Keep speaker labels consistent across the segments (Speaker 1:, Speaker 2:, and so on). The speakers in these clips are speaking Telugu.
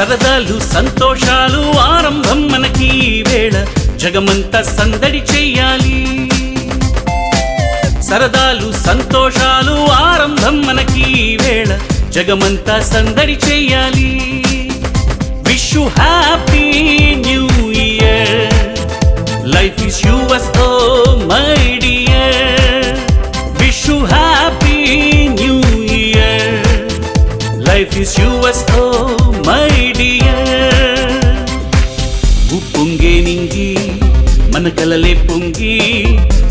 Speaker 1: సరదాలు సంతోషాలు ఆరంభం మనకి వేళ. జగమంతా సందడి చెయ్యాలి. సరదాలు సంతోషాలు ఆరంభం మనకి వేళ. జగమంతా సందడి చెయ్యాలి. Wish you happy new year life is yours oh my dear wish you happy new year life is yours oh మన కలలే పొంగి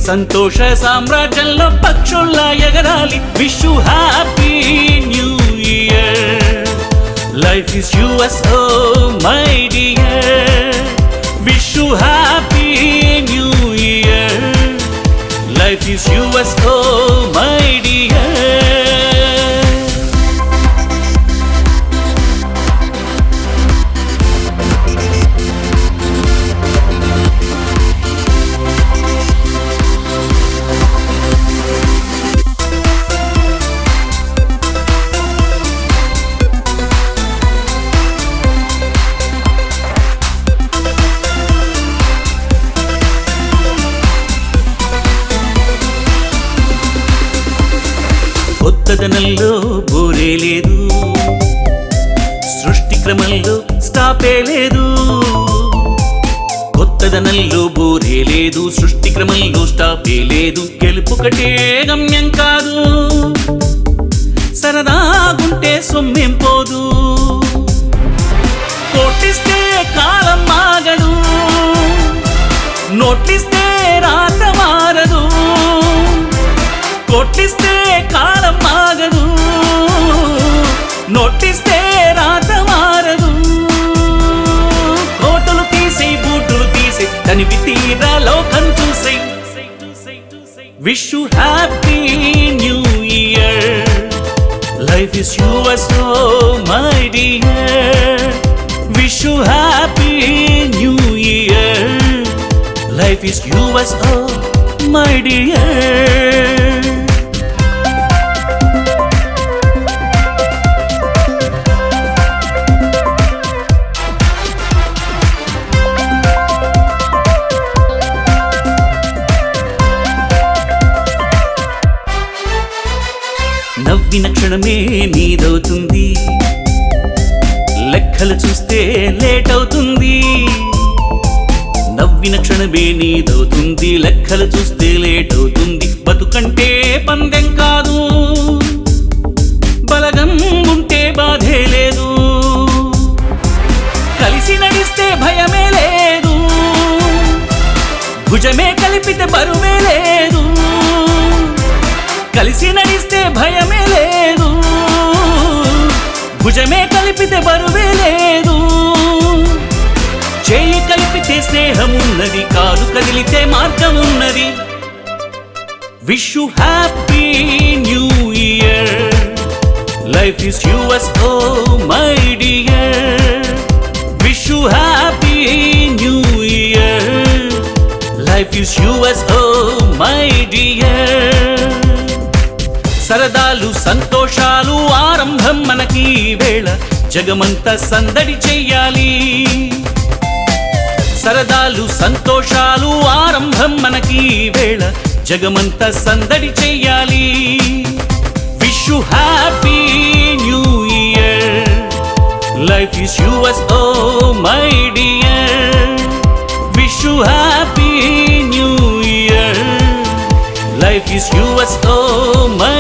Speaker 1: సంతోష సామ్రాజ్యంలో పక్షుల్లా ఎగరాలి. Wish you happy new year life is yours oh my dear wish you happy new year life is you కొత్తదనంలో బోరే లేదు. సృష్టి క్రమంలో స్టాపే లేదు. కొత్తదనంలో బోరే లేదు. సృష్టి క్రమంలో స్టాపే లేదు. గెలుపుకటే గమ్యం కాదు. సరదాగుంటే సొమ్మేం పోదు. కోటిస్తే కాలం మాగదు నోటిస్తే రాత మారదు. కొట్టిస్తే కాలం తీసి తనివి తీరా లోకం చూసే. Wish you happy new year life is your so my dear wish you happy new year life is yours so my dear నవ్విన క్షణమే నీదవుతుంది. లెక్కలు చూస్తే లేట్ అవుతుంది నవ్విన క్షణమే నీదవుతుంది. లెక్కలు చూస్తే లేట్ అవుతుంది బతుకంటే పందెం కాదు. బలగం ఉంటే బాధే లేదు. కలిసి నడిస్తే భయమే లేదు. భుజమే కలిపితే బరువే లేదు. కలిసి నడిస్తే భయం కలిపితే బరువే లేదు చేయి కలిపితే స్నేహమున్నది కాదు కాలు కదిలితే మార్గం ఉన్నది wish you happy new year life is yours oh my dear wish you happy new year life is yours oh my dear సరదాలు సంతోషాలు ఆరంభం మనకి వేళ. జగమంతా సందడి చెయ్యాలి సరదాలు సంతోషాలు ఆరంభం మనకి వేళ. జగమంతా సందడి చెయ్యాలి wish you happy new year life is yours oh my dear wish you happy new year life is yours oh my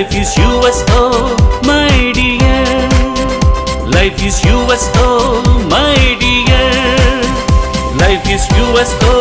Speaker 1: Life is yours, oh my dear. Life is yours, oh my dear. Life is yours. Oh,